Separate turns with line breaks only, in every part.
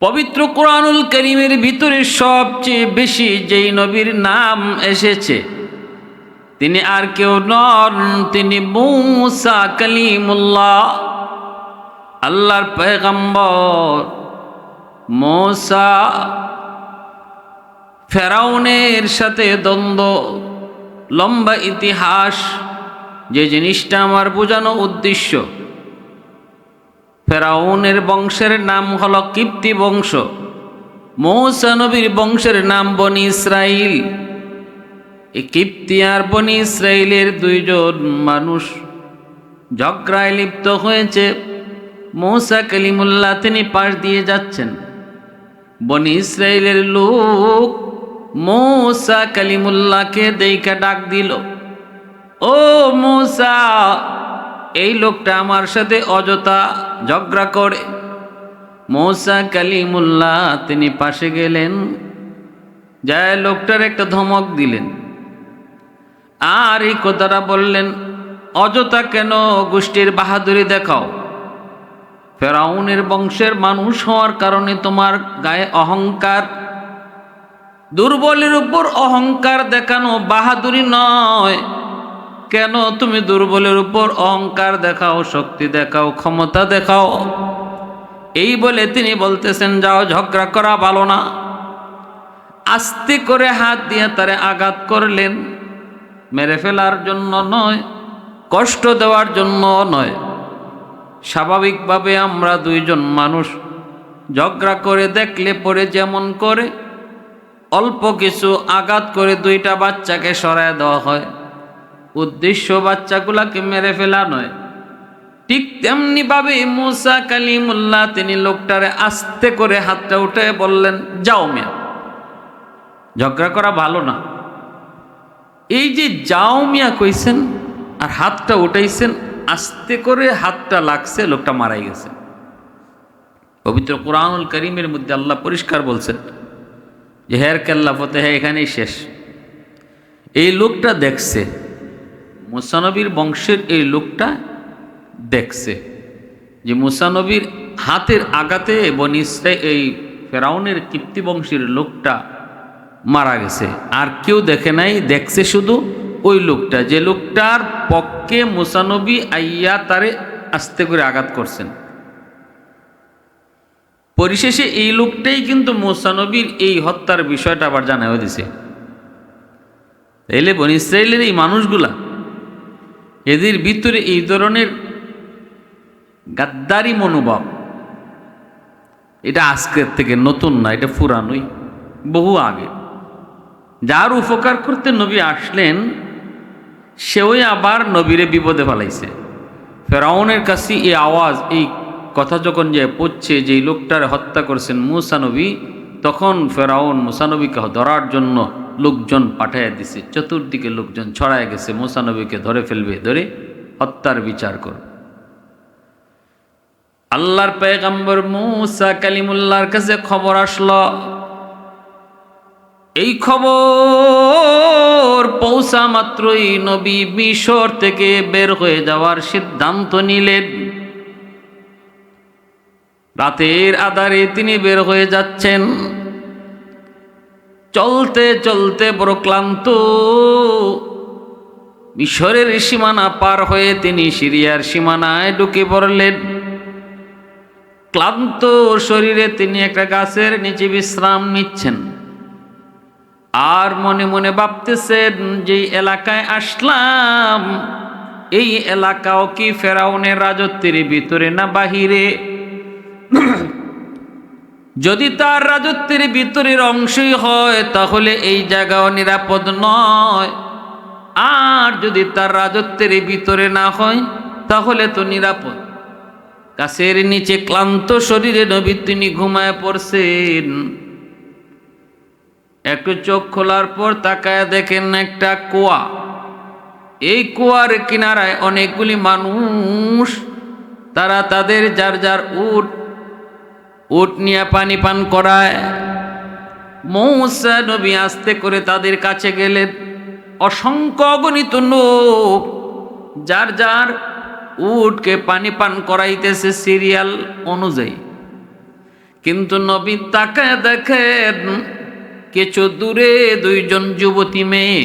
পবিত্র কোরআনুল করিমের ভিতরে সবচেয়ে বেশি যেই নবীর নাম এসেছে, তিনি আর কেউ নন, তিনি মূসা কালিমুল্লাহ, আল্লাহর পেগম্বর মোসা ফেরাউনের সাথে দ্বন্দ্ব, লম্বা ইতিহাস, যে জিনিসটা আমার বোঝানো উদ্দেশ্য। ফেরাউনের বংশের নাম হল কিপ্তি বংশ, মৌসা নবীর বংশের নাম বনি ইসরাইল। এই কিপ্তি আর বনি ইসরাইলের দুইজন মানুষ ঝগড়ায় লিপ্ত হয়েছে। মৌসা কালিমুল্লাহ তিনি পাশ দিয়ে যাচ্ছেন। বনি ইসরায়েলের লোক মৌসা কালিমুল্লাহকে দেইকা ডাক দিল, ও মৌসা এই লোকটা আমার সাথে অযথা ঝগড়া করে। মৌসা কালিমুল্লাহ, তিনি পাশে গেলেন। যায় লোকটার একটা ধমক দিলেন। আর এই কথাটা বললেন, অযথা কেন গোষ্ঠীর বাহাদুরি দেখাও? ফেরাউনের বংশের মানুষ হওয়ার কারণে তোমার গায়ে অহংকার। দুর্বলের উপর অহংকার দেখানো বাহাদুরি নয়। কেন তুমি দুর্বলের উপর অহংকার দেখাও, শক্তি দেখাও, ক্ষমতা দেখাও? এই বলে তিনি বলতেছেন, যাও, ঝগড়া করা ভালো না। আস্তে করে হাত দিয়ে তারে আঘাত করলেন। মেরে ফেলার জন্য নয়, কষ্ট দেওয়ার জন্য নয়। স্বাভাবিকভাবে আমরা দুইজন মানুষ, ঝগড়া করে দেখলে পরে যেমন করে, অল্প কিছু আঘাত করে দুইটা বাচ্চাকে সরায় দেওয়া হয়। উদ্দেশ্য বাচ্চাগুলাকে মেরে ফেলা নয়। ঠিক তেমনি ভাবে মুসা কালিমুল্লাহ তিনি লোকটারে আস্তে করে হাতটা উঠে বললেন, যাও মিয়া, ঝগড়া করা ভালো না। এই যে যাও মিয়া কইছেন আর হাতটা উঠাইছেন, আস্তে করে হাতটা লাগছে, লোকটা মারাই গেছে। পবিত্র কোরআনুল করিমের মধ্যে আল্লাহ পরিষ্কার বলছেন যে, হের কেল্লা ফতে হ্যাঁ এখানেই শেষ। এই লোকটা দেখছে মুসানবীর বংশের এই লোকটা দেখছে। যে মুসানবীর হাতের আঘাতে বনিসে এই ফেরাউনের কীর্তি বংশের লোকটা মারা গেছে। আর কেউ দেখে নাই, দেখছে শুধু ওই লোকটা। যে লোকটার পক্ষে মুসানবী আইয়া তারে আস্তে করে আঘাত করছেন। পরিশেষে এই লোকটাই কিন্তু মুসানবীর এই হত্যার বিষয়টা আবার জানাও দিছে। তাইলে বন এই মানুষগুলা এদের ভিতরে এই ধরনের গাদ্দারি মনোভাব। এটা আজকের থেকে নতুন না, এটা পুরানোই, বহু আগে। যার উপকার করতে নবী আসলেন সেওই আবার নবীরে বিপদে ফেলাইছে। ফেরাউনের কাছে এই আওয়াজ, এই কথা যখন যে পড়ছে যে লোকটার হত্যা করছেন মুসানবী তখন ফেরাউন মুসানবীকে ধরার জন্য লোকজন পাঠাইয়া দিছে। চতুর্দিকে লোকজন ছড়ায় গেছে মুসানবীকে ধরে ফেলবে, ধরে হত্যার বিচার কর। আল্লাহর পেগম্বর মুসা কালিমুল্লাহর কাছে খবর আসলো। এই খবর পৌঁছা মাত্রই নবী মিশর থেকে বের হয়ে যাওয়ার সিদ্ধান্ত নিলেন। রাতের আধারে তিনি বের হয়ে যাচ্ছেন। চলতে চলতে বড় ক্লান্ত। মিশরের সীমানা পার হয়ে তিনি সিরিয়ার সীমানায় ঢুকে পড়লেন। ক্লান্ত শরীরে তিনি একটা গাছের নিচে বিশ্রাম নিচ্ছেন। আর মনে মনে ভাবতেছেন যে এলাকায় আসলাম, এই এলাকাও কি ফেরাউনের রাজত্বের ভিতরে না বাহিরে? যদি তার রাজত্বের ভিতরের অংশই হয়, তাহলে এই জায়গাও নিরাপদ নয়। আর যদি তার রাজত্বের ভিতরে না হয়, তাহলে তো নিরাপদ। গাছের নিচে ক্লান্ত শরীরে নবী তিনি ঘুমায় পড়ছেন। একটু চোখ খোলার পর তাকায় দেখেন একটা কুয়া। এই কুয়ার কিনারায় অনেকগুলি মানুষ, তারা তাদের যার যার উট উট নিয়ে পানি পান করায়। মৌসা নবী আসতে করে তাদের কাছে গেলেন। অসংখ্য অগণিত লোক যার যার উটকে পানি পান করাইতেছে সিরিয়াল অনুযায়ী। কিন্তু নবী তাকে দেখেন, কিছু দূরে দুইজন যুবতী মেয়ে,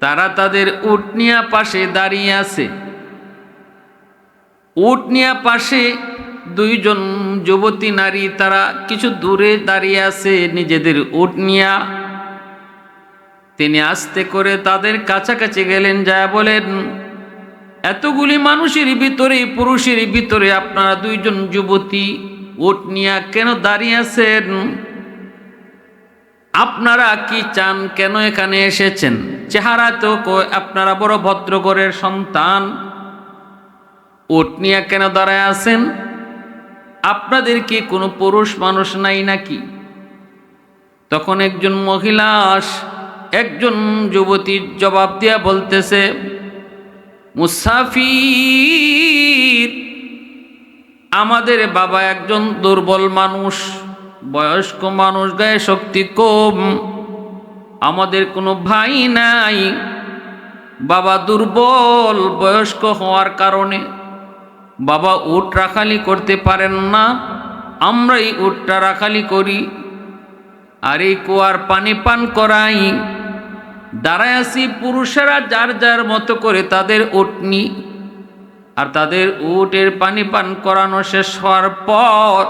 তারা তাদের উটনিয়া পাশে দাঁড়িয়ে আছে। উটনিয়া পাশে দুইজন যুবতী নারী তারা কিছু দূরে দাঁড়িয়ে আছে নিজেদের উটনিয়া তিনি আস্তে করে তাদের কাছাকাছি গেলেন যা বলেন, এতগুলি মানুষের ভিতরে, পুরুষের ভিতরে আপনারা দুইজন যুবতী উট নিয়া কেন দাঁড়িয়ে আছেন? আপনারা কি চান কেন এখানে এসেছেন? চেহারা তো আপনারা বড় ভদ্রগরের সন্তান। উটনিয়া কেন দাঁড়ায় আছেন? আপনাদের কি কোনো পুরুষ মানুষ নাই নাকি? তখন একজন মহিলা একজন যুবতীর জবাব দিয়া বলতেছে, মুসাফির, আমাদের বাবা একজন দুর্বল মানুষ, বয়স্ক মানুষ, গায়ে শক্তি কম, আমাদের কোনো ভাই নাই। বাবা দুর্বল, বয়স্ক হওয়ার কারণে বাবা উট রাখালি করতে পারেন না, আমরাই উটটা রাখালি করি। আর এই কুয়ার পানি পান করাই। দাঁড়ায় আসি পুরুষেরা যার যার মতো করে তাদের উটনি আর তাদের উটের পানি পান করানো শেষ হওয়ার পর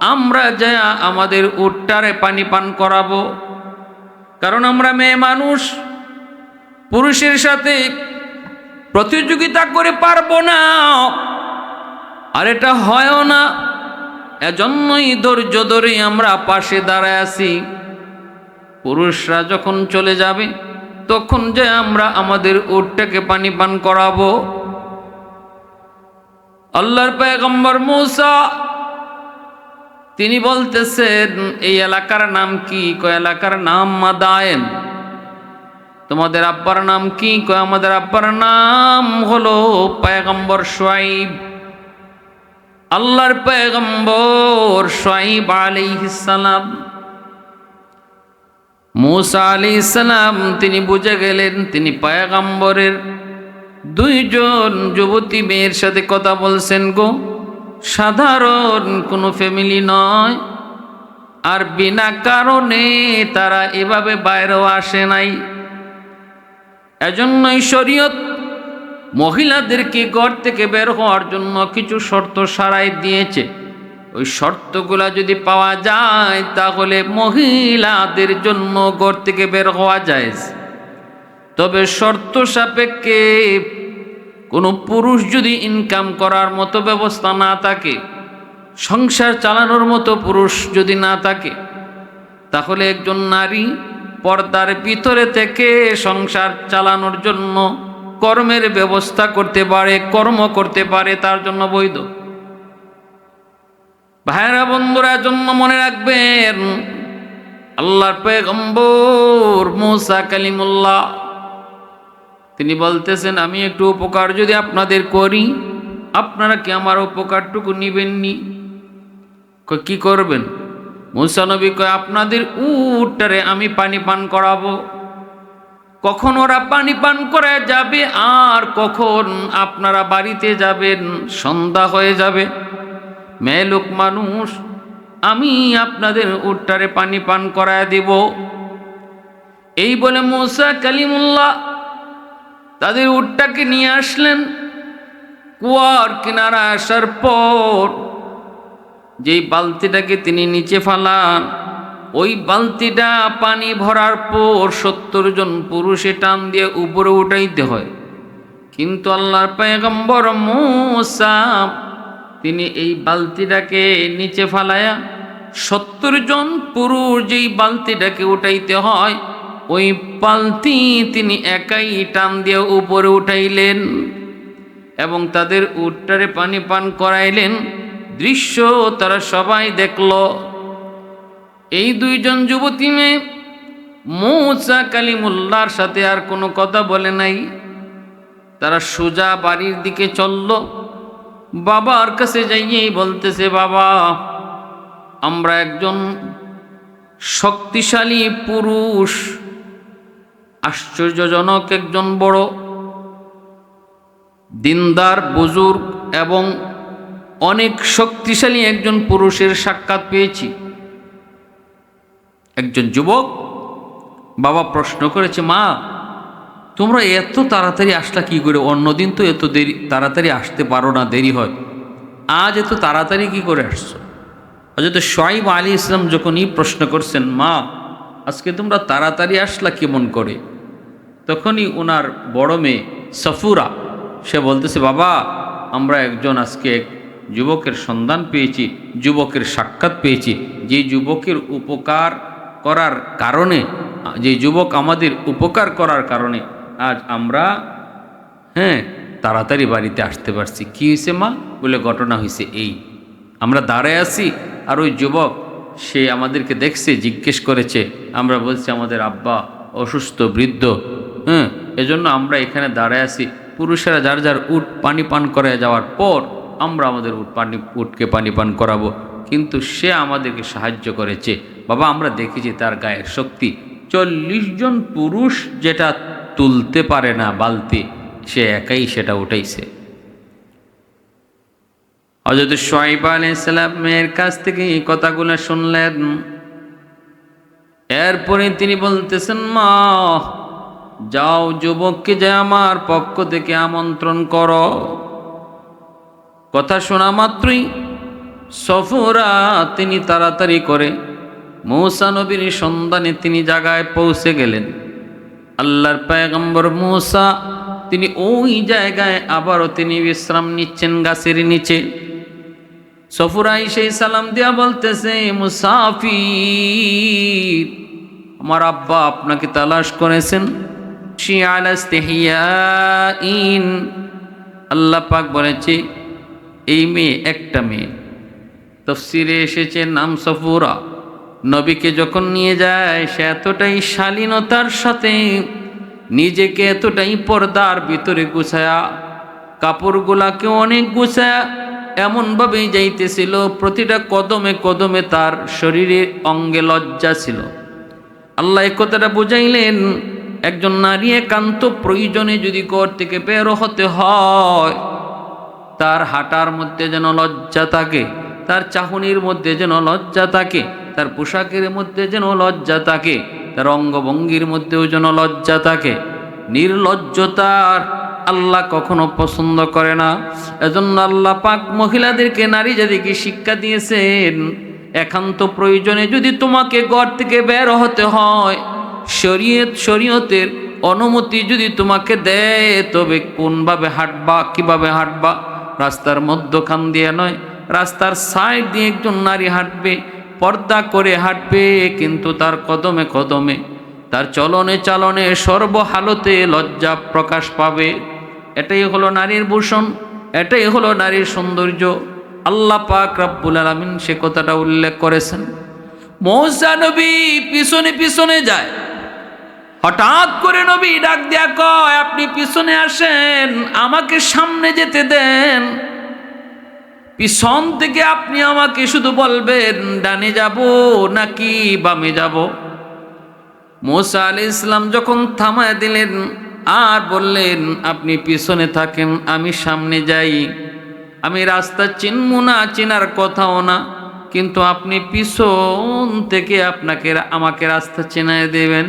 আমরা যা আমাদের উটটারে পানি পান করাবো। কারণ আমরা মেয়ে মানুষ, পুরুষের সাথে প্রতিযোগিতা করে পারব না। আর এটা হয়ও না। এজন্যই ধৈর্য ধরে আমরা পাশে দাঁড়ায় আছি। পুরুষরা যখন চলে যাবে, তখন যে আমরা আমাদের উটটাকে পানি পান করাবো। আল্লাহর পেগম্বর মূসা, তিনি বলতেছেন, এই এলাকার নাম কি? কয়, এলাকার নাম মাদায়েন। তোমাদের আব্বার নাম কি? কয়, আমাদের আব্বার নাম হলো পেগম্বর সোয়াইব আল্লাহর পেগম্বর সোয়াইব আলাইহিস সালাম। মুসা আলাইহিস সালাম, তিনি বুঝে গেলেন তিনি পয়গম্বরের দুইজন যুবতী মেয়ের সাথে কথা বলছেন গো। সাধারণ কোনো ফ্যামিলি নয়। আর বিনা কারণে তারা এভাবে বাইরেও আসে নাই। এজন্যই শরীয়ত মহিলাদেরকে ঘর থেকে বের হওয়ার জন্য কিছু শর্ত সারাই দিয়েছে। ওই শর্তগুলা যদি পাওয়া যায়, তাহলে মহিলাদের জন্য ঘর থেকে বের হওয়া যায় তবে শর্ত সাপেক্ষে কোনো পুরুষ যদি ইনকাম করার মতো ব্যবস্থা না থাকে, সংসার চালানোর মতো পুরুষ যদি না থাকে, তাহলে একজন নারী পর্দার ভিতরে থেকে সংসার চালানোর জন্য কর্মের ব্যবস্থা করতে পারে, কর্ম করতে পারে, তার জন্য বৈধ। ভাইরা বন্ধুরা জন্য মনে রাখবেন, আল্লাহর পেগম্বর মুসা কালিমুল্লাহ, তিনি বলতেছেন, আমি একটু উপকার যদি আপনাদের করি, আপনারা কি আমার উপকারটুকু নিবেননি? কি করবেন? মুসানবী কয়, আপনাদের উটটারে আমি পানি পান করাবো। কখন ওরা পানি পান করে যাবে আর কখন আপনারা বাড়িতে যাবেন, সন্ধ্যা হয়ে যাবে। মেয়ে লোক মানুষ, আমি আপনাদের উটটারে পানি পান করায় দিব। এই বলে মুসা কালিমুল্লাহ তাদের উটটাকে নিয়ে আসলেন। কুয়ার কিনারা আসার পর যেই বালতিটাকে তিনি নিচে ফালান, ওই বালতিটা পানি ভরার পর সত্তর জন পুরুষে টান দিয়ে উপরে উঠাইতে হয়। কিন্তু আল্লাহর পেগম্বর মুসা, তিনি এই বালতিটাকে নিচে ফালায়া সত্তর জন পুরুষ যেই বালতিটাকে উঠাইতে হয়, ওই পালতি তিনি একাই টান দিয়ে উপরে উঠাইলেন এবং তাদের উটটারে পানি পান করাইলেন। দৃশ্য তারা সবাই দেখল। এই দুইজন যুবতী মেয়ে মৌসা কালিমুল্লার সাথে আর কোনো কথা বলে নাই। তারা সোজা বাড়ির দিকে চলল। বাবার কাছে যাইয়েই বলতেছে, বাবা, আমরা একজন শক্তিশালী পুরুষ, আশ্চর্যজনক একজন বড়, দিনদার, বুজুর্গ এবং অনেক শক্তিশালী একজন পুরুষের সাক্ষাৎ পেয়েছি। একজন যুবক বাবা প্রশ্ন করেছে, মা, তোমরা এত তাড়াতাড়ি আসলা কি করে? অন্যদিন তো এত দেরি, তাড়াতাড়ি আসতে পারো না, দেরি হয়। আজ এত তাড়াতাড়ি কি করে আসছো? অযথা সোয়াইব আলী ইসলাম যখনই প্রশ্ন করছেন, মা, আজকে তোমরা তাড়াতাড়ি আসলা কেমন করে? তখনই ওনার বড় মেয়ে সফুরা, সে বলতেছে, বাবা, আমরা একজন আজকে যুবকের সন্ধান পেয়েছি, যুবকের সাক্ষাৎ পেয়েছি। যে যুবকের উপকার করার কারণে, যে যুবক আমাদের উপকার করার কারণে আজ আমরা হ্যাঁ তাড়াতাড়ি বাড়িতে আসতে পারছি। কী হয়েছে মা? বলে ঘটনা হয়েছে এই। আমরা দাঁড়ায় আছি আর ওই যুবক, সে আমাদেরকে দেখছে, জিজ্ঞেস করেছে, আমরা বলছি আমাদের আব্বা অসুস্থ, বৃদ্ধ হ্যাঁ এজন্য আমরা এখানে দাঁড়ায় আছি। পুরুষেরা যার যার উট পানি পান করে যাওয়ার পর আমরা আমাদের উট পানি, উটকে পানি পান করাবো। কিন্তু সে আমাদেরকে সাহায্য করেছে। বাবা, আমরা দেখেছি তার গায়ের শক্তি। চল্লিশ জন পুরুষ যেটা তুলতে পারে না বালতি, সে একাই সেটা উঠাইছে। হজরত সোয়াইব আলাইসালামের কাছ থেকে এই কথাগুলো শুনলেন। এরপরে তিনি বলতেছেন, মা, যাও যুবককে যে আমার পক্ষ থেকে আমন্ত্রণ করো। কথা শোনা মাত্রই সফরা তিনি তাড়াতাড়ি করে মৌসা নবীর সন্ধানে তিনি জায়গায় পৌঁছে গেলেন। আল্লাহর পায়গম্বর মৌসা তিনি ওই জায়গায় আবারও তিনি বিশ্রাম নিচ্ছেন গাছের নিচে। সফুরাই সেই সালাম দিয়া বলতেছে, মুসাফির, আমার আব্বা আপনাকে তালাশ করেছেন। ইন। আল্লাহ পাক বলেছে এই মেয়ে একটা মেয়ে। তফসিরে এসেছে নাম সফুরা। নবীকে যখন নিয়ে যায়, সে এতটাই শালীনতার সাথে নিজেকে এতটাই পর্দার ভিতরে গুছায়া, কাপড়গুলাকে অনেক গুছায়া, এমনভাবেই যাইতেছিল। প্রতিটা কদমে কদমে তার শরীরের অঙ্গে লজ্জা ছিল। আল্লাহ কথাটা বুঝাইলেন, একজন নারী একান্ত প্রয়োজনে যদি ঘর থেকে বেরো হতে হয় তার হাঁটার মধ্যে যেন লজ্জা থাকে, তার চাহনির মধ্যে যেন লজ্জা থাকে, তার পোশাকের মধ্যে যেন লজ্জা থাকে, তার অঙ্গভঙ্গির মধ্যেও যেন লজ্জা থাকে। নির্লজ্জতার আল্লাহ কখনো পছন্দ করে না। এজন্য আল্লাহ পাক মহিলাদেরকে নারী জাতিকে শিক্ষা দিয়েছেন, একান্ত প্রয়োজনে যদি তোমাকে ঘর থেকে বের হতে হয়, শরীয়ত, শরীয়তের অনুমতি যদি তোমাকে দেয়, তবে কোনভাবে হাঁটবা, কীভাবে হাঁটবা? রাস্তার মধ্যখান দিয়ে নয়, রাস্তার সাইড দিয়ে একজন নারী হাঁটবে, পর্দা করে হাঁটবে কিন্তু তার কদমে কদমে। তার চলনে চালনে সর্বহালতে লজ্জা প্রকাশ পাবে। এটাই হলো নারীর ভূষণ, এটাই হলো নারীর সৌন্দর্য। আল্লাহ পাক রাব্বুল আলামিন সে কথাটা উল্লেখ করেছেন। মৌসা পিছনে পিছনে যায়। হঠাৎ করে নবী ডাক দিয়া কয়, আপনি পিছনে আসেন, আমাকে সামনে যেতে দেন। পিছন থেকে আপনি আমাকে শুধু বলবেন, ডানে যাব নাকি বামে যাব? মোসা আলি ইসলাম যখন থামায় দিলেন আর বললেন, আপনি পিছনে থাকেন, আমি সামনে যাই। আমি রাস্তা চিনব না, চেনার কথাও না, কিন্তু আপনি পিছন থেকে আপনাকে, আমাকে রাস্তা চেনায় দেবেন।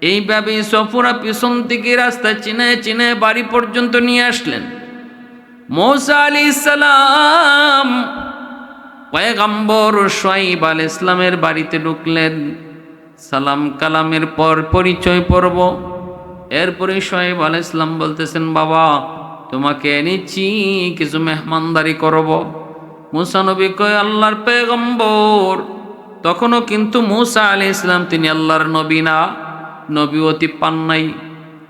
এইভাবে সফরা পিছন থেকে রাস্তা চিনে চিনে বাড়ি পর্যন্ত নিয়ে আসলেন। মৌসা আলি ইসালাম পয়গাম্বর সোয়াইব আল ইসলামের বাড়িতে ঢুকলেন। সালাম কালামের পর পরিচয় পর্ব। এরপরে সোয়াইব আল ইসলাম বলতেছেন, বাবা, তোমাকে এনেছি, কিছু মেহমানদারি করব। মুসানবী কয়, আল্লাহর পেগম্বর তখনও কিন্তু মুসা আলি ইসলাম তিনি আল্লাহর নবী না। নবীতি পান নাই।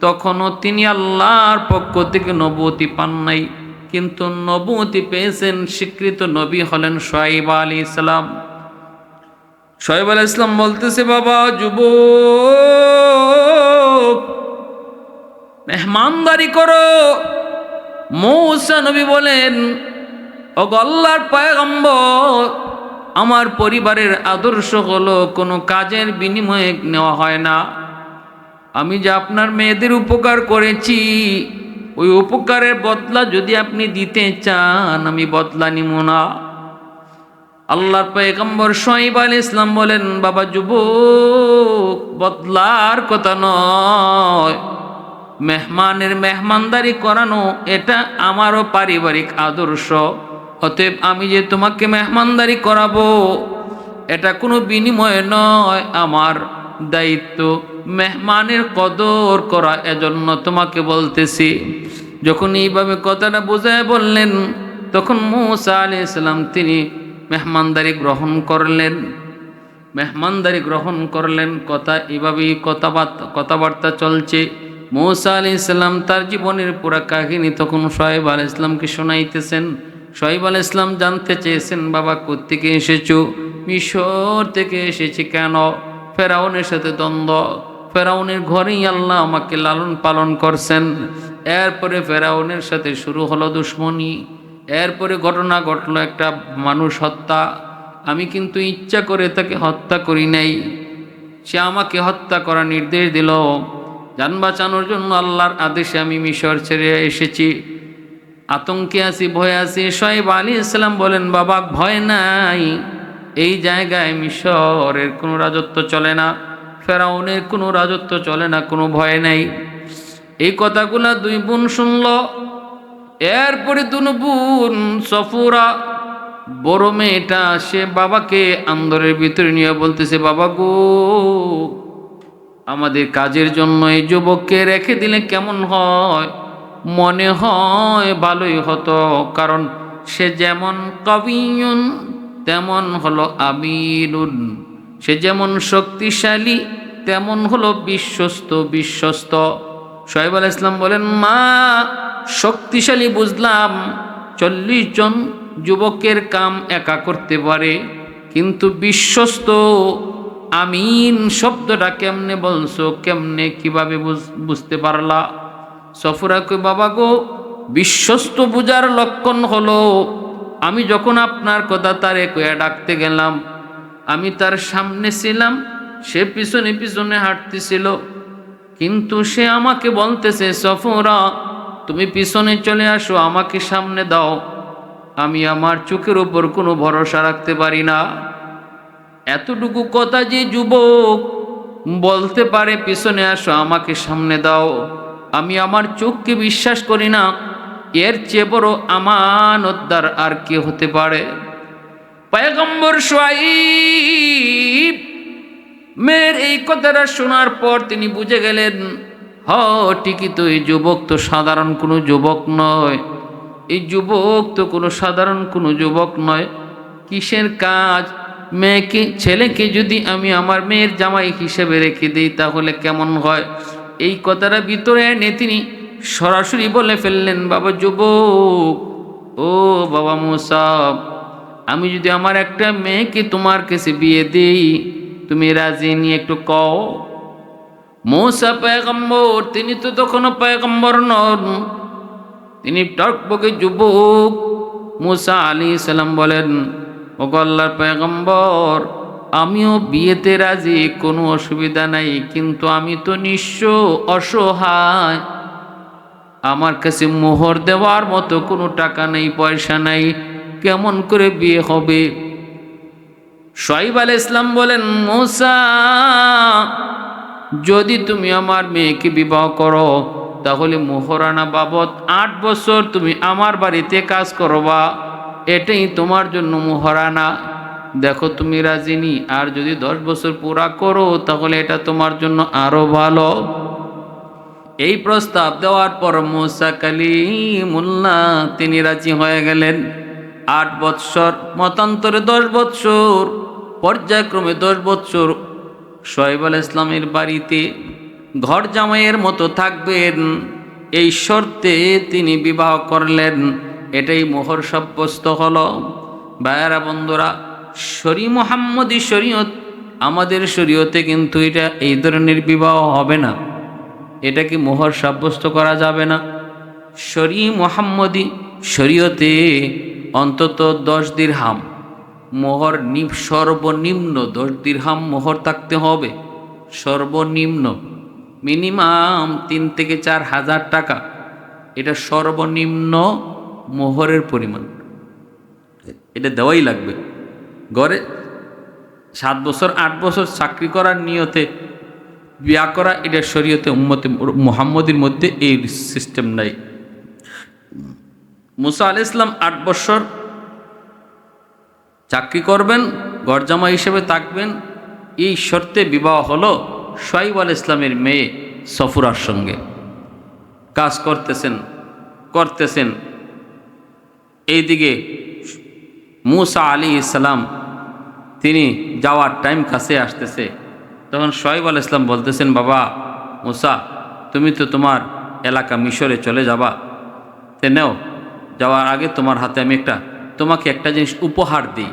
তখনও তিনি আল্লাহর পক্ষ থেকে নবতী পান নাই। কিন্তু নবতি পেয়েছেন স্বীকৃত নবী হলেন সোয়াইব আলী ইসলাম। সোয়েব আলী ইসলাম বলতেছে, বাবা যুব মেহমানদারি করো। মৌসা নবী বলেন ও গল্লার পায়গম্বর, আমার পরিবারের আদর্শ হলো কোনো কাজের বিনিময়ে নেওয়া হয় না। আমি যে আপনার মেয়েদের উপকার করেছি, ওই উপকারের বদলা যদি আপনি দিতে চান, আমি বদলা নিব না। আল্লাহর পয়গম্বর সোহাইব আলী ইসলাম বলেন, বাবা যুবক, বদলার কথা নয়। মেহমানের মেহমানদারি করানো, এটা আমারও পারিবারিক আদর্শ। অতএব আমি যে তোমাকে মেহমানদারি করাবো, এটা কোনো বিনিময় নয় আমার। দায়িত্ব, মেহমানের কদর করা এজন্য তোমাকে বলতেছি। যখন এইভাবে কথাটা বোঝায় বললেন, তখন মৌসা আলি ইসলাম তিনি মেহমানদারি গ্রহণ করলেন। মেহমানদারি গ্রহণ করলেন, কথা এভাবেই কথাবার্তা কথাবার্তা চলছে। মৌসা আলি ইসলাম তার জীবনের পুরা কাহিনী তখন সোহেব আল ইসলামকে শোনাইতেছেন। সোহেব আল ইসলাম জানতে চেয়েছেন, বাবা, কোত্থেকে এসেছ? মিশর থেকে এসেছি কেন? ফেরাউনের সাথে দ্বন্দ্ব। ফেরাউনের ঘরেই আল্লাহ আমাকে লালন পালন করছেন। এরপরে ফেরাউনের সাথে শুরু হলো দুশ্মনী। এরপরে ঘটনা ঘটলো একটা মানুষ হত্যা। আমি কিন্তু ইচ্ছা করে তাকে হত্যা করি নাই। সে আমাকে হত্যা করার নির্দেশ দিল। যান বাঁচানোর জন্য আল্লাহর আদেশে আমি মিশর ছেড়ে এসেছি। আতঙ্কে আছি, ভয়ে আছি। সোহেব আলী ইসলাম বলেন, বাবা, ভয় নাই। এই জায়গায় মিশরের কোনো রাজত্ব চলে না, ফেরাউনের কোনো রাজত্ব চলে না, কোনো ভয় নেই। এই কথাগুলা দুই বোন শুনল। এরপরে দুনো বোন সফুরা, বড় মেয়েটা, সে বাবাকে আন্দরের ভিতরে নিয়ে বলতেছে, বাবা গো, আমাদের কাজের জন্য এই যুবককে রেখে দিলে কেমন হয়? মনে হয় ভালোই হতো, কারণ সে যেমন কবিয়ুন তেমন হলো আমিনুন সে যেমন শক্তিশালী, তেমন হলো বিশ্বস্ত বিশ্বস্ত। সোহেব আল ইসলাম বলেন, মা, শক্তিশালী বুঝলাম, চল্লিশ জন যুবকের কাম একা করতে পারে, কিন্তু বিশ্বস্ত আমিন শব্দটা কেমনে বলছো, কেমনে, কীভাবে বুঝ- বুঝতে পারলা? সফরা কই বাবা গো, বিশ্বস্ত বুজার লক্ষণ হলো আমি যখন আপনার কথা তারে কয়া ডাকতে গেলাম, আমি তার সামনে ছিলাম, সে পিছনে পিছনে হাঁটতেছিল। কিন্তু সে আমাকে বলতেছে, সফরা, তুমি পিছনে চলে আসো, আমাকে সামনে দাও। আমি আমার চোখের ওপর কোনো ভরসা রাখতে পারি না। এতটুকু কথা যে যুবক বলতে পারে, পিছনে আসো, আমাকে সামনে দাও। আমি আমার চোখকে বিশ্বাস করি না। এর চেয়ে বড় আমানতদার আর কে হতে পারে? পয়গম্বর সোয়াইব মেয়ের এই কথাটা শোনার পর তিনি বুঝে গেলেন, হ, ঠিকই তো এই যুবক তো সাধারণ কোনো যুবক নয়। এই যুবক তো কোনো সাধারণ কোনো যুবক নয়। কিসের কাজ? মেয়েকে, ছেলেকে যদি আমি আমার মেয়ের জামাই হিসেবে রেখে দিই তাহলে কেমন হয়? এই কথাটা ভিতরে এনে তিনি সরাসরি বলে ফেললেন, বাবা যুবক, ও বাবা মুসাব আমি যদি আমার একটা মেয়েকে তোমার কাছে বিয়ে দিই, তুমি রাজি নিয়ে একটু কও। মৌসা পয়গম্বর, তিনি তো তখনও পয়গম্বর নন, তিনি টকবকে যুবক। মুসা আলী সালাম বলেন, ও গল্লার পয়গম্বর, আমিও বিয়েতে রাজি, কোনো অসুবিধা নাই, কিন্তু আমি তো নিঃস্ব অসহায়। আমার কাছে মোহর দেওয়ার মতো কোনো টাকা নেই, পয়সা নাই। কেমন করে বিয়ে হবে? সাইব আল ইসলাম বলেন, মৌসা, যদি তুমি আমার মেয়েকে বিবাহ করো, তাহলে মোহরানা বাবদ আট বছর তুমি আমার বাড়িতে কাজ করবা। এটাই তোমার জন্য মোহরানা। দেখো, তুমি রাজিনী আর যদি দশ বছর পুরা করো, তাহলে এটা তোমার জন্য আরও ভালো। এই প্রস্তাব দেওয়ার পর মুসা কালিমুল্লাহ, তিনি রাজি হয়ে গেলেন। আট বৎসর, মতান্তরে দশ বৎসর, পর্যায়ক্রমে দশ বৎসর, শোয়েব আল ইসলামের বাড়িতে ঘর জামাইয়ের মতো থাকবেন। এই শর্তে তিনি বিবাহ করলেন। এটাই মোহর সাব্যস্ত হল। ভাইয়ারা, বন্ধুরা, শরী মোহাম্মদী শরীয়ত, আমাদের শরীয়তে কিন্তু এটা এই ধরনের বিবাহ হবে না। এটা কি মোহর সাব্যস্ত করা যাবে না? শরী মোহাম্মদী শরীয়তে অন্তত দশ দিরহাম, মোহর নিম সর্বনিম্ন দশ দিরহাম মোহর থাকতে হবে। সর্বনিম্ন, মিনিমাম তিন থেকে চার হাজার টাকা। এটা সর্বনিম্ন মোহরের পরিমাণ। এটা দেওয়াই লাগবে। গড়ে সাত বছর, আট বছর চাকরি করার নিয়তে বিয়া করা, এটা শরীয়তে উম্মতে মুহাম্মদের মধ্যে এই সিস্টেম নাই। মুসা আল ইসলাম আট বছর চাকরি করবেন গরজামা হিসেবে থাকবেন। এই শর্তে বিবাহ হলো সোয়াইব আল ইসলামের মেয়ে সফুরার সঙ্গে। কাজ করতেছেন করতেছেন। এইদিকে মুসা আলী ইসলাম তিনি যাওয়ার টাইম কাছে আসতেছে। তখন সোয়াইব আল ইসলাম বলতেছেন, বাবা, মুসা, তুমি তো তোমার এলাকা মিশরে চলে যাবা। তে নেও, যাওয়ার আগে তোমার হাতে আমি একটা, তোমাকে একটা জিনিস উপহার দিই।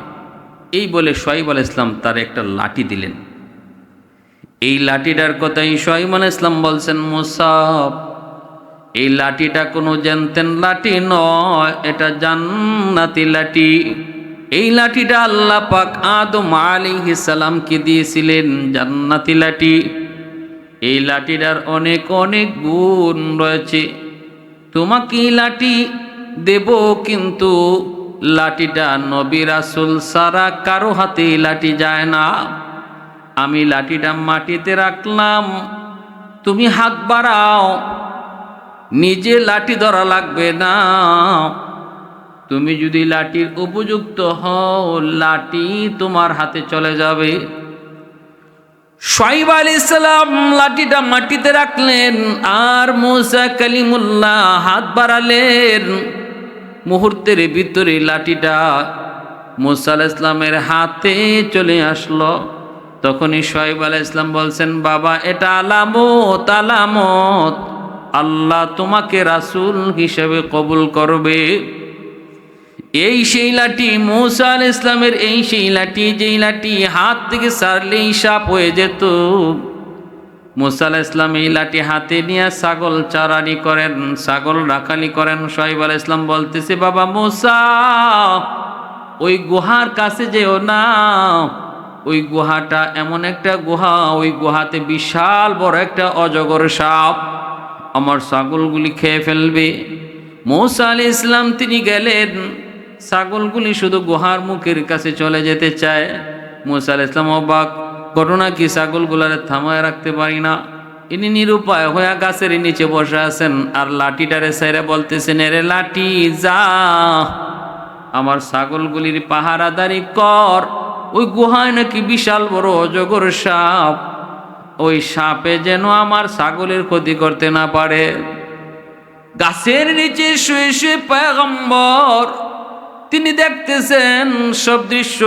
এই বলে সোয়াইব আল ইসলাম তার একটা লাঠি দিলেন। এই লাঠিটার কথাই সোয়াইব আল ইসলাম বলছেন মুসাফ এই লাঠিটা কোনো জানতেন লাঠি নয়, এটা জান্নাতি লাঠি। এই লাঠিটা আল্লাহ পাক আদম আলাইহিস সালামকে দিয়েছিলেন, জান্নাতি লাঠি। এই লাঠিটার অনেক অনেক গুণ রয়েছে। তোমাকে এই লাঠি দেব কিন্তু লাঠিটা নবী রাসুল সারা কারও হাতে লাঠি যায় না। আমি লাঠিটা মাটিতে রাখলাম, তুমি হাত বাড়াও, নিজে লাঠি ধরা লাগবে না। তুমি যদি লাঠির উপযুক্ত হও, লাঠি তোমার হাতে চলে যাবে। সাইব আলী ইসলাম লাঠিটা মাটিতে রাখলেন আর মোসা কালিমুল্লাহ হাত বাড়ালেন। মুহূর্তের ভিতরে লাঠিটা মুসা আল ইসলামের হাতে চলে আসলো। তখনই সোহাইব আলাহ ইসলাম বলছেন, বাবা, এটা আলামত আলামত। আল্লাহ তোমাকে রাসূল হিসেবে কবুল করবে। এই সেই লাঠি মৌসা আল ইসলামের এই সেই লাঠি যেই লাঠি হাত থেকে সারলেই সাপ হয়ে যেত। মুসা আল ইসলাম এই লাঠি হাতে নিয়ে ছাগল চারানি করেন, ছাগল রাখালি করেন। সোহাইব আল ইসলাম বলতেছে, বাবা মুসা, ওই গুহার কাছে যেও না। ওই গুহাটা এমন একটা গুহা, ওই গুহাতে বিশাল বড় একটা অজগর সাপ। আমার ছাগলগুলি খেয়ে ফেলবে। মৌসা আলি ইসলাম তিনি গেলেন। ছাগলগুলি শুধু গুহার মুখের কাছে চলে যেতে চায়। মৌসা আল ইসলাম অবাক। ঘটনা কি ছাগলগুলারে থামায় রাখতে পারি না? ইনি নিরুপায় হয়ে গাছের নিচে বসে আছেন আর লাঠিটারে সাইরা বলতেছেন, এরে লাঠি, যা। আমার ছাগলগুলির পাহারাদারি কর। ওই গুহায় নাকি বিশাল বড় অজগর সাপ। ওই সাপে যেন আমার ছাগলের ক্ষতি করতে না পারে। গাছের নিচে শুয়ে শুয়ে পয়গম্বর তিনি দেখতেছেন সব দৃশ্য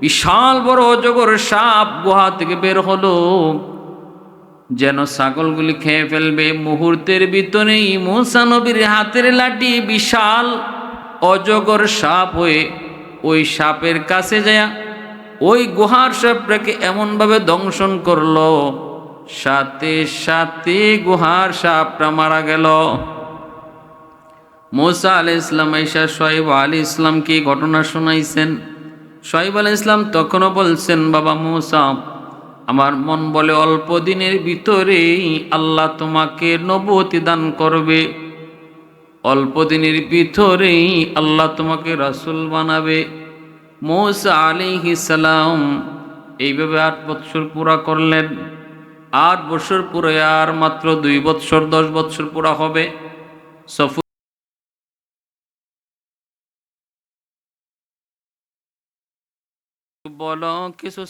বিশাল বড় অজগর সাপ গুহা থেকে বের হলো। যেন ছাগলগুলি খেয়ে ফেলবে। মুহূর্তের ভিতরেই মুসা নবীর হাতের লাঠি বিশাল অজগর সাপ হয়ে ওই সাপের কাছে যায় ওই গুহার সাপটাকে এমনভাবে দংশন করল। সাথে সাথে গুহার সাপটা মারা গেল। মোসা আলি ইসলাম ঈশা সোয়েব আলী ইসলামকে ঘটনা শোনাইছেন? সোয়েব আলী ইসলাম তখনও বলছেন, বাবা মোসা, আমার মন বলে অল্প দিনের ভিতরেই আল্লাহ তোমাকে নবতি দান করবে। অল্প দিনের ভিতরেই আল্লাহ তোমাকে রাসুল বানাবে। মৌসা আলিহি সালাম এইভাবে আট বৎসর পুরা করলেন। আট বছর পুরে আর মাত্র দুই বৎসর, দশ বৎসর পুরা হবে। সফর বলো কিছু